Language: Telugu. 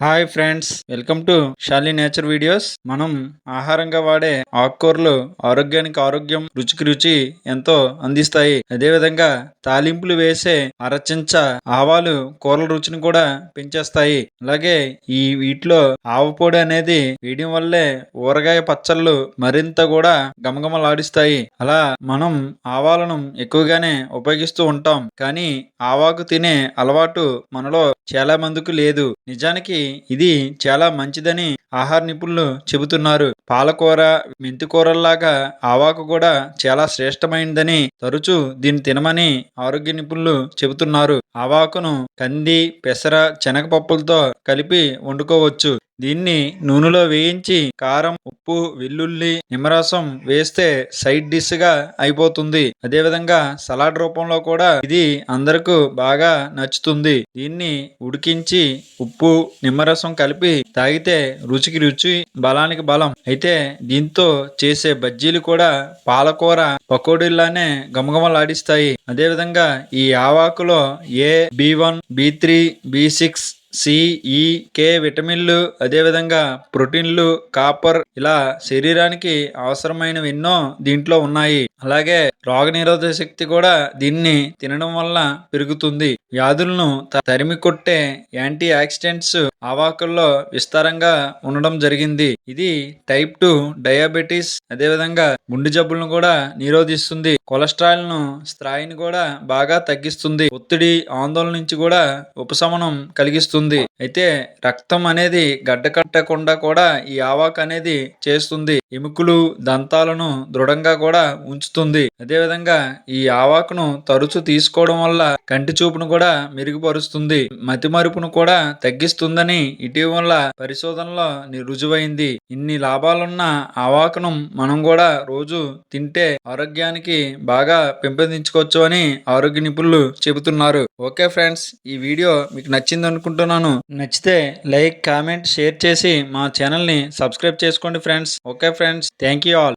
Hi friends welcome to Shali nature videos. మనం ఆహారంగా వాడే ఆకుకూరలు ఆరోగ్యానికి ఆరోగ్యం రుచికి రుచి ఎంతో అందిస్తాయి. అదేవిధంగా తాలింపులు వేసే అరచించ ఆవాలు కూరల రుచిని కూడా పెంచేస్తాయి. అలాగే ఈ వీటిలో ఆవపొడి అనేది వేయడం వల్లే ఊరగాయ పచ్చళ్ళు మరింత కూడా గమగమలాడిస్తాయి అలా మనం ఆవాలను ఎక్కువగానే ఉపయోగిస్తూ ఉంటాం. కానీ ఆవాకు తినే అలవాటు మనలో చాలా మందికి లేదు. నిజానికి ఇది చాలా మంచిదని ఆహార నిపుణులు చెబుతున్నారు. పాలకూర మెంతికూరల్లాగా ఆవాకు కూడా చాలా శ్రేష్టమైనదని తరచూ దీన్ని తినమని ఆరోగ్య నిపుణులు చెబుతున్నారు. ఆవాకును కంది పెసర శనగపప్పులతో కలిపి వండుకోవచ్చు. దీన్ని నూనెలో వేయించి కారం ఉప్పు వెల్లుల్లి నిమ్మరసం వేస్తే సైడ్ డిష్గా అయిపోతుంది. అదేవిధంగా సలాడ్ రూపంలో కూడా ఇది అందరకు బాగా నచ్చుతుంది. దీన్ని ఉడికించి ఉప్పు నిమ్మరసం కలిపి తాగితే రుచికి రుచి బలానికి బలం. అయితే దీంతో చేసే బజ్జీలు కూడా పాలకూర పకోడీల్లానే గమగమలాడిస్తాయి అదేవిధంగా ఈ ఆవాకులో A B one B three B six C E K విటమిన్లు అదేవిధంగా ప్రోటీన్లు కాపర్ ఇలా శరీరానికి అవసరమైనవి ఎన్నో దీంట్లో ఉన్నాయి. అలాగే రోగనిరోధక శక్తి కూడా దీన్ని తినడం వల్ల పెరుగుతుంది. వ్యాధులను తరిమి కొట్టే యాంటీ ఆక్సిడెంట్స్ ఆవాకుల్లో విస్తారంగా ఉండడం జరిగింది. ఇది టైప్ టు డయాబెటీస్ అదేవిధంగా గుండె జబ్బులను కూడా నిరోధిస్తుంది. కొలెస్ట్రాల్ను స్థాయిని కూడా బాగా తగ్గిస్తుంది. ఒత్తిడి ఆందోళన నుంచి కూడా ఉపశమనం కలిగిస్తుంది. అయితే రక్తం అనేది గడ్డ కట్టకుండా కూడా ఈ ఆవాకు అనేది చేస్తుంది. ఎముకలు దంతాలను దృఢంగా కూడా ఉంచుతుంది. అదేవిధంగా ఈ ఆవాకును తరచు తీసుకోవడం వల్ల కంటి చూపును కూడా మెరుగుపరుస్తుంది. మతి మరుపును కూడా తగ్గిస్తుందని ఇటీవల పరిశోధనలో రుజువైంది. ఇన్ని లాభాలున్న ఆవాకును మనం కూడా రోజు తింటే ఆరోగ్యానికి బాగా పెంపొందించుకోవచ్చు అని ఆరోగ్య నిపుణులు చెబుతున్నారు. ఓకే ఫ్రెండ్స్ ఈ వీడియో మీకు నచ్చింది అనుకుంటున్నాను. నచ్చితే లైక్ కామెంట్ షేర్ చేసి మా ఛానల్ని సబ్స్క్రైబ్ చేసుకోండి friends. Okay friends. Thank you all.